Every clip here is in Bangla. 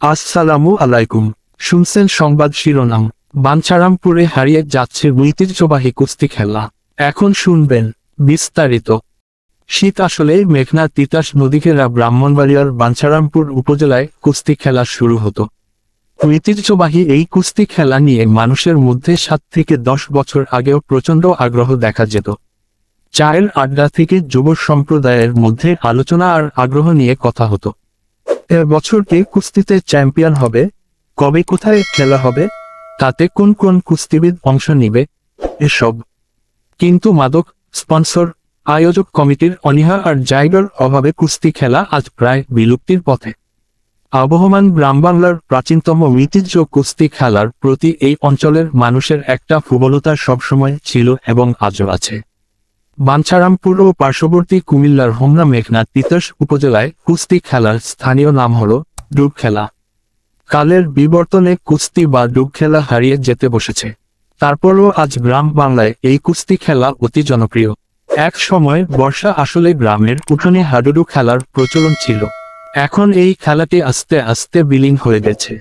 আসসালামু আলাইকুম। শুনছেন সংবাদ শিরোনাম। বাঞ্ছারামপুরে হারিয়ে যাচ্ছে ঐতিহ্যবাহী কুস্তি খেলা। এখন শুনবেন বিস্তারিত। শীত আসলে মেঘনা তিতাস নদীঘেরা ব্রাহ্মণবাড়িয়ার বাঞ্ছারামপুর উপজেলায় কুস্তি খেলা শুরু হতো। ঐতিহ্যবাহী এই কুস্তি খেলা নিয়ে মানুষের মধ্যে সাত থেকে দশ বছর আগেও প্রচণ্ড আগ্রহ দেখা যেত। চায়ের আড্ডা থেকে যুব সম্প্রদায়ের মধ্যে আলোচনা আর আগ্রহ নিয়ে কথা হতো। এ বছর কে কুস্তিতে চ্যাম্পিয়ন হবে? কবে কোথায় খেলা হবে? তাতে কোন কোন কুস্তিবিদ অংশ নিবে? এসব। কিন্তু মাদক, স্পন্সর, আয়োজক কমিটির অনীহা আর জায়গার অভাবে কুস্তি খেলা আজ প্রায় বিলুপ্তির পথে। আবহমান গ্রাম বাংলার প্রাচীনতম ঐতিহ্য কুস্তি খেলার প্রতি এই অঞ্চলের মানুষের একটা ফুবলতা সবসময় ছিল এবং আজও আছে। বাঞ্ছারামপুর ও পার্শ্ববর্তী কুমিল্লার হোমরা মেঘনা তিতাস উপজেলায় কুস্তি খেলার স্থানীয় নাম হল ডুব খেলা। কালের বিবর্তনে কুস্তি বা ডুব খেলা হারিয়ে যেতে বসেছে। তারপরও আজ গ্রাম বাংলায় এই কুস্তি খেলা অতি জনপ্রিয়। এক সময় বর্ষা আসলে গ্রামের উঠোনে হাডুডু খেলার প্রচলন ছিল। এখন এই খেলাটি আস্তে আস্তে বিলীন হয়ে গেছে।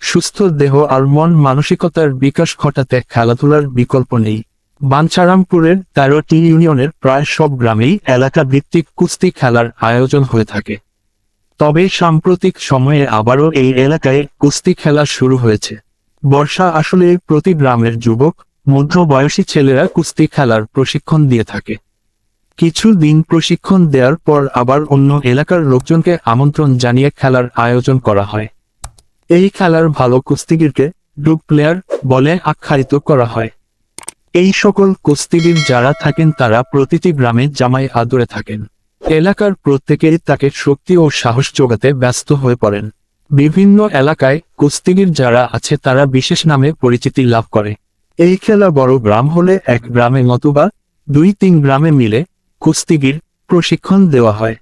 সুস্থ দেহ আর মন মানসিকতার বিকাশ ঘটাতে খেলাধুলার বিকল্প নেই। বাঞ্ছারামপুরের তেরোটি ইউনিয়নের প্রায় সব গ্রামেই এলাকা ভিত্তিক কুস্তি খেলার আয়োজন হয়ে থাকে। তবে সাম্প্রতিক সময়ে আবারও এই এলাকায় কুস্তি খেলা শুরু হয়েছে। বর্ষা আসলে প্রতি গ্রামের যুবক, মধ্যবয়সী ছেলেরা কুস্তি খেলার প্রশিক্ষণ দিয়ে থাকে। কিছু দিন প্রশিক্ষণ দেওয়ার পর আবার অন্য এলাকার লোকজনকে আমন্ত্রণ জানিয়ে খেলার আয়োজন করা হয়। এই খেলার ভালো কুস্তিগিরকে ডুব প্লেয়ার বলে আখ্যায়িত করা হয়। এই সকল কুস্তিগির যারা থাকেন তারা প্রতিটি গ্রামে জামাই আদরে থাকেন। এলাকার প্রত্যেকেই তাকে শক্তি ও সাহস যোগাতে ব্যস্ত হয়ে পড়েন। বিভিন্ন এলাকায় কুস্তিগির যারা আছে তারা বিশেষ নামে পরিচিতি লাভ করে। এই খেলা বড় গ্রাম হলে এক গ্রামে নতুবা দুই তিন গ্রামে মিলে কুস্তিগির প্রশিক্ষণ দেওয়া হয়।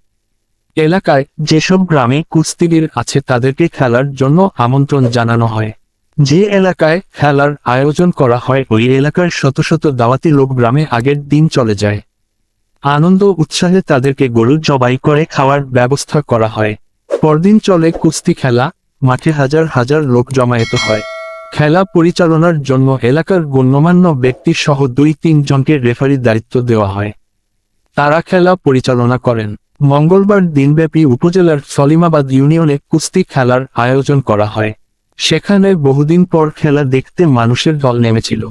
এলাকায় যেসব গ্রামে কুস্তিগির আছে তাদেরকে খেলার জন্য আমন্ত্রণ জানানো হয়। যে এলাকায় খেলার আয়োজন করা হয়, ওই এলাকার শত শত দাওয়াতি লোক গ্রামে আগের দিন চলে যায়। আনন্দ উৎসাহে তাদেরকে গরু জবাই করে খাওয়ার ব্যবস্থা করা হয়। পরদিন চলে কুস্তি খেলা, মাঠে হাজার হাজার লোক জমায়েত হয়। খেলা পরিচালনার জন্য এলাকার গণ্যমান্য ব্যক্তি সহ দুই তিন জনকে রেফারির দায়িত্ব দেওয়া হয়। তারা খেলা পরিচালনা করেন। মঙ্গলবার দিনব্যাপী উপজেলার সলিমাবাদ ইউনিয়নে কুস্তি খেলার আয়োজন করা হয়। সেখানে বহুদিন পর খেলা দেখতে মানুষের দল নেমেছিল।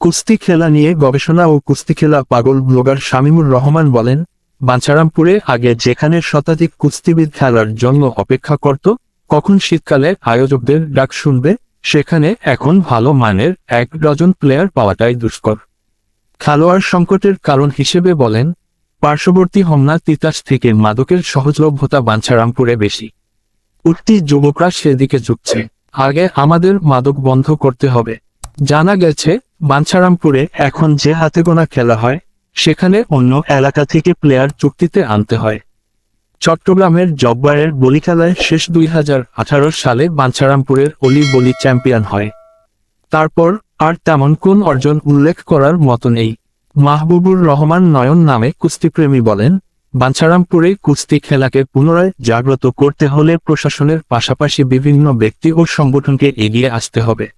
কুস্তি খেলা নিয়ে গবেষণা ও কুস্তি খেলা পাগল ব্লগার শামীমুর রহমান বলেন, বাঞ্ছারামপুরে আগে যেখানে শতাধিক কুস্তিবিদ খেলার জন্য অপেক্ষা করত, কখন শীতকালে আয়োজকদের ডাক শুনবে, সেখানে এখন ভালো মানের এক ডজন প্লেয়ার পাওয়াটাই দুষ্কর। খেলোয়াড় সংকটের কারণ হিসেবে বলেন, পার্শ্ববর্তী হোমনা তিতাস থেকে মাদকের সহজলভ্যতা বাঞ্ছারামপুরে বেশি। উঠতি যুবকরা সেদিকে ঝুঁকছে। আগে আমাদের মাদক বন্ধ করতে হবে। জানা গেছে, বাঞ্ছারামপুরে এখন যে হাতে গোনা খেলা হয়, সেখানে অন্য এলাকা থেকে প্লেয়ার চুক্তিতে আনতে হয়। চট্টগ্রামের জব্বারের বলি খেলায় শেষ দুই হাজার আঠারো সালে বাঞ্ছারামপুরের অলি বলি চ্যাম্পিয়ন হয়। তারপর আর তেমন কোন অর্জন উল্লেখ করার মতো নেই। মাহবুবুর রহমান নয়ন নামে কুস্তিপ্রেমী বলেন বাঞ্ছারামপুরে কুস্তি খেলাকে পুনরায় জাগ্রত করতে হলে প্রশাসনের পাশাপাশি বিভিন্ন ব্যক্তি ও সংগঠনকে এগিয়ে আসতে হবে।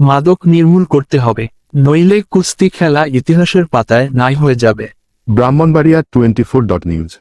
মাদক নির্মূল করতে হবে। নইলে কুস্তি খেলা ইতিহাসের পাতায় নাই হয়ে যাবে। Brahmanbaria twenty four dot news.